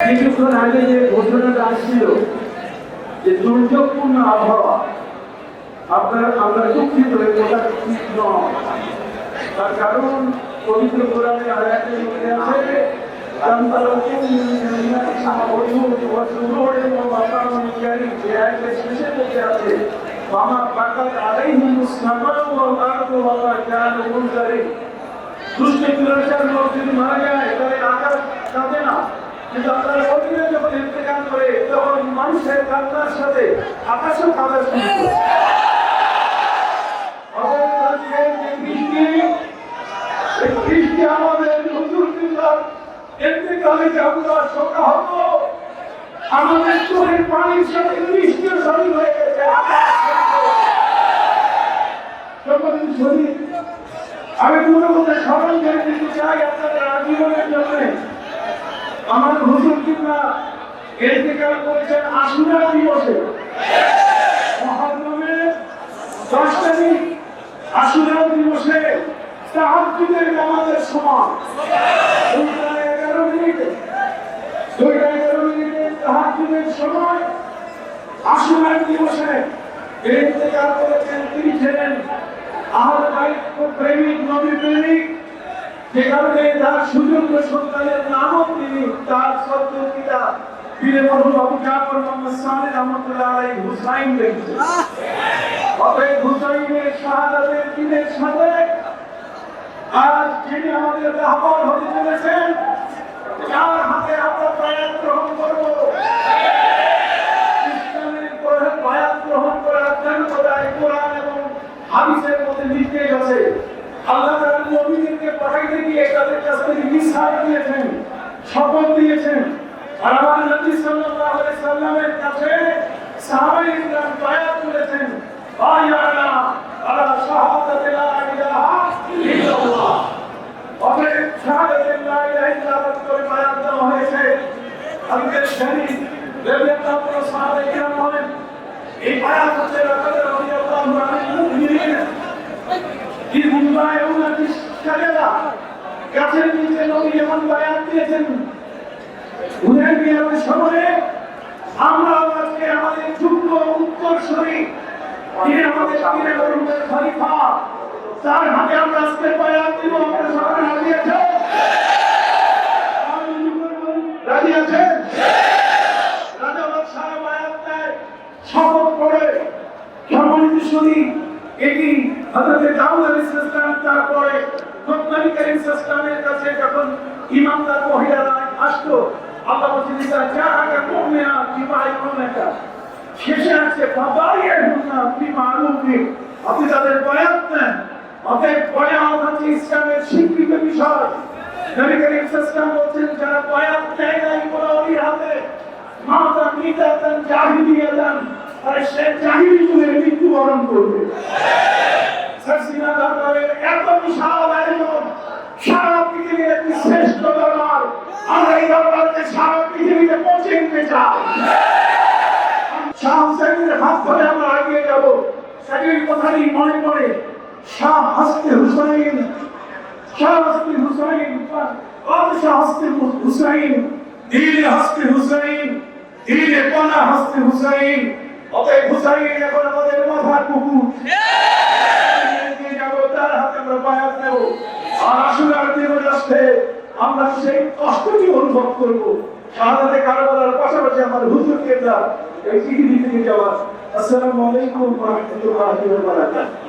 কিছুক্ষণ আগে যে ঘোষণাটা আসছিল যে দুর্যোগপূর্ণ আবহাওয়া, আপনারা, আমরা দুঃখিত এটা ঠিক নয়। তার কারণ পবিত্র কোরআনে আছে মারা যায় তাহলে আকাশ কাঁদে না। কিন্তু আপনার অধীনে যখন ইন্তেকাল করে তখন মানুষের কান্নার সাথে আকাশও কাঁদা শুরু বৃষ্টি, আমাদের হুজুর বিল্লাহর ইন্তেকালে যে আমরা শোকাহত, আমাদের চোখের পানির সাথে বৃষ্টিও শরীর হয়ে গেছে। শরীর আমি মধ্যে স্মরণ করে দিতে চাই আপনাদের আজীবনের জন্য। আমার হুজুর কিংবা ইন্তেকাল করেছেন আশুরা দিবসে। মহানমের দশ তারিখ আশুরা দিবসে তাহাজুদের নামাজের সময়। দুইটা এগারো মিনিটে। দুইটা এগারো মিনিটে তাহাজুদের সময় আশুরার দিবসে ইন্তেকাল করেছেন তিনি ছিলেন আহল বাইত প্রেমিক নবী প্রেমিক যে তার সুযোগ্য সন্তানের নামও তিনি, তার সত্য পিতা পীরে মরহুম আবু জাফর মোহাম্মদ সালেহ রহমতুল্লাহ আলাই হুসাইন রেখেছেন অতএব হুসাইনের শাহাদাতের দিনের সাথে আমাদের চলেছেন যার হাতে আমরা প্রয়াস গ্রহণ করব। ইসলামের গ্রহণ করার জন্য কোরআন এবং হাদিসের মধ্যে নির্দেশ আছে পাঠাইতে গিয়ে তাদের কাছ থেকে মিসাল দিয়েছেন, শপথ দিয়েছেন। আর আমার নবী সাল্লাল্লাহু আলাইহি সাল্লামের কাছে সাহাবায়ে ইকরাম বায়াত করেছেন বায়ানা আলা শাহাদাতি লা ইলাহা ইল্লাল্লাহ। অতএব শাহাদাতি লা ইলাহা ইল্লাল্লাহ করে বায়াত দেওয়া হয়েছে। আমাদের শরীর তাআলা সাহাবায়ে ইকরাম বলেন এই বায়াত গাছের নিচে নবী এমন বায়াত দিয়েছেন। হুদায়বিয়ার সময়ে আমরা আজকে আমাদের যুগ্ম উত্তরসূরি তিনি আমাদের পীরে বরুণের খলিফা। তার হাতে আমরা আজকে বায়াত দিব রাজি শপথ করে এটি তারপরে নবী করিম আছে আপনি তাদের বয়াত নেন অতএব বয়াত হচ্ছে ইসলামের স্বীকৃত বিষয়। নবী করিম সাল্লাল্লাহু বলছেন, যারা বয়াত নেয় নাই কোনো অলির হাতে মাতা মিতাতান জাহিলিয়াতান আর সে জাহিলি যুগে মৃত্যুবরণ করবে। দিতে চাই হাত ধরে আমরা এগিয়ে যাব। সেটির কথাই মনে পড়ে, শাহ হাসতে হুসাইন, শাহ হাসতে হুসাইন বাদশাহ হাসতে হুসাইন, দিলে হাসতে হুসাইন, দিলে পানা হাসতে হুসাইন। অতএব হুসাইন এখন আমাদের মাথার কুকুর। আমরা সেই কষ্টটি অনুভব করব। শাহাদাতে কারবালার পাশাপাশি আমার হুজুর কেবলা এই চিঠি দিতে যাওয়া। আসসালামু আলাইকুম ওয়া রাহমাতুল্লাহি ওয়া বারাকাতুহু।